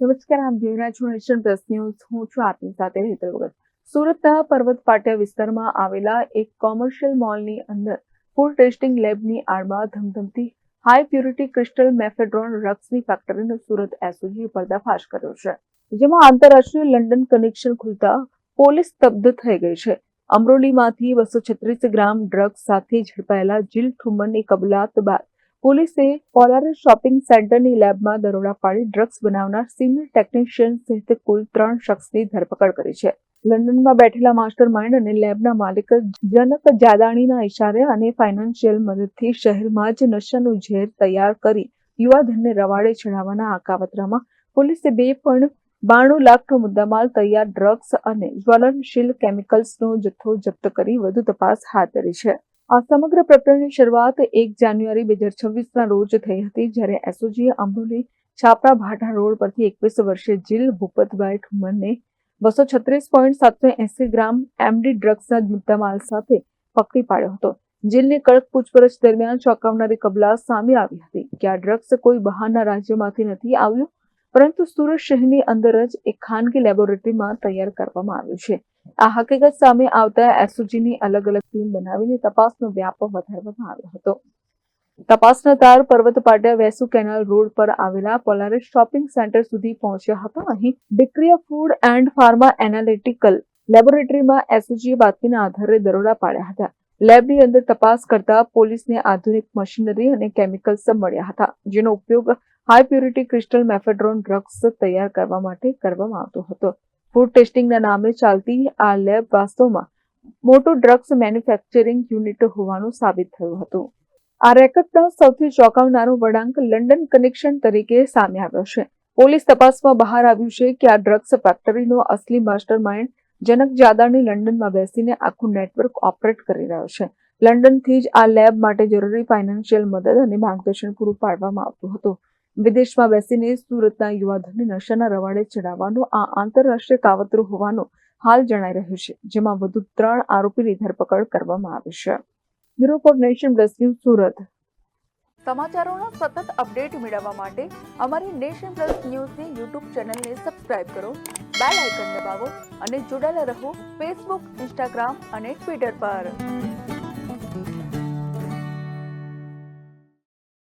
નમસ્કાર, આપ જોઈ રહ્યા છો નેશન પ્લસ ન્યૂઝ. હું છું આપની સાથે હેતલ વગર સુરતના પર્વત પાટિયા વિસ્તારમાં આવેલા એક કોમર્શિયલ મોલની અંદર ફૂડ ટેસ્ટિંગ લેબની આડમાં ધમધમતી હાઈ પ્યુરિટી ક્રિસ્ટલ મેફેડ્રોન ડ્રગ્સની ફેક્ટરીનો સુરત એસઓજીએ પર્દાફાશ કર્યો છે. જેમાં આંતરરાષ્ટ્રીય લંડન કનેક્શન ખુલતા પોલીસ સ્તબ્ધ થઈ ગઈ છે. અમરોલીમાંથી બસો છત્રીસ ગ્રામ ડ્રગ્સ સાથે ઝડપાયેલા જીલ ઠુમ્મરની કબૂલાત બાદ પોલીસે પોલાર શોપિંગ સેન્ટરની લેબમાં દરોડા પાડી ડ્રગ્સ બનાવનાર સિનિયર ટેકનિશિયન સહિત કુલ ત્રણ શખ્સની ધરપકડ કરી છે. લંડનમાં બેઠેલા માસ્ટર માઇન્ડ અને લેબના માલિક જનક જાદાણીના ઇશારે અને ફાઇનાન્શિયલ મદદથી શહેરમાં જ નશાનું ઝેર તૈયાર કરી યુવાધનને રવાડે ચડાવવાના આ કાવતરામાં પોલીસે બે પણ બાણું લાખનો મુદ્દામાલ તૈયાર ડ્રગ્સ અને જ્વલનશીલ કેમિકલ્સનો જથ્થો જપ્ત કરી વધુ તપાસ હાથ ધરી છે. આ સમગ્ર પ્રકરણની શરૂઆત એક જાન્યુઆરી બે હજાર છવ્વીસના રોજ થઈ હતી, જ્યારે એસઓજીએ આંબોલી છાપરા ભાટા રોડ પરથી એકવીસ વર્ષીય જીલ ભૂપતભાઈ ઠુમરને બસો છત્રીસ પોઈન્ટ સાતસો એસી ગ્રામ એમડી ડ્રગ્સના મુદ્દામાલ સાથે પકડી પાડ્યો હતો. જીલની કડક પૂછપરછ દરમિયાન ચોંકાવનારી કબલા સામે આવી હતી. કે આ ડ્રગ્સ કોઈ બહારના રાજ્યમાંથી નથી આવ્યું, પરંતુ સુરત શહેરની અંદર જ એક ખાનગી લેબોરેટરીમાં તૈયાર કરવામાં આવ્યું છે. આ હકીકત સામે આવતા એસઓજીની અલગ અલગ ટીમ બનાવીને તપાસનો વ્યાપ વધારવામાં આવ્યો હતો. તપાસના તાર પર્વત પાટિયા વેસુ કેનાલ રોડ પર આવેલા પોલારિસ શોપિંગ સેન્ટર સુધી પહોંચ્યા હતા. અહીં ડિક્રિયા ફૂડ એન્ડ ફાર્મા એનાલિટિકલ લેબોરેટરીમાં એસઓજીએ બાતમીના આધારે દરોડા પાડ્યા હતા. લેબની અંદર તપાસ કરતા પોલીસને આધુનિક મશીનરી અને કેમિકલ્સ મળ્યા હતા, જેનો ઉપયોગ high purity crystal mephedrone drugs તૈયાર કરવા માટે કરવામાં આવતો હતો. ફૂડ ટેસ્ટિંગના નામે ચાલતી આ લેબ વાસ્તવમાં મોટું ડ્રગ્સ મેન્યુફેક્ચરિંગ યુનિટ હોવાનું સાબિત થયું હતું. આ રેકેટનો સૌથી ચોંકાવનારો વળાંક લંડન કનેક્શન તરીકે સામે આવ્યો છે. પોલીસ તપાસમાં બહાર આવ્યું છે કે આ ડ્રગ્સ ફેક્ટરીનો અસલી માસ્ટર માઇન્ડ જનક જાદાણી લંડનમાં બેસીને આખું નેટવર્ક ઓપરેટ કરી રહ્યો છે. લંડનથી જ આ લેબ માટે જરૂરી ફાઇનાન્શિયલ મદદ અને માર્ગદર્શન પૂરું પાડવામાં આવતું હતું. વિદેશમાં બેસીને સુરતના યુવાધનને નશાના રવાડે ચડાવવાનું આ આંતરરાષ્ટ્રીય કાવતરું હોવાનો હાલ જણાઈ રહ્યું છે, જેમાં વધુ ત્રણ આરોપીની ધરપકડ કરવામાં આવી છે. Bureau for nation plus news, Surat. સમાચારોનો સતત અપડેટ મેળવવા માટે અમારી નેશન પ્લસ ન્યૂઝની યુટ્યુબ ચેનલને સબસ્ક્રાઇબ કરો, બેલ આઇકન દબાવો અને જોડાયેલા રહો ફેસબુક, ઇન્સ્ટાગ્રામ અને ટ્વિટર પર.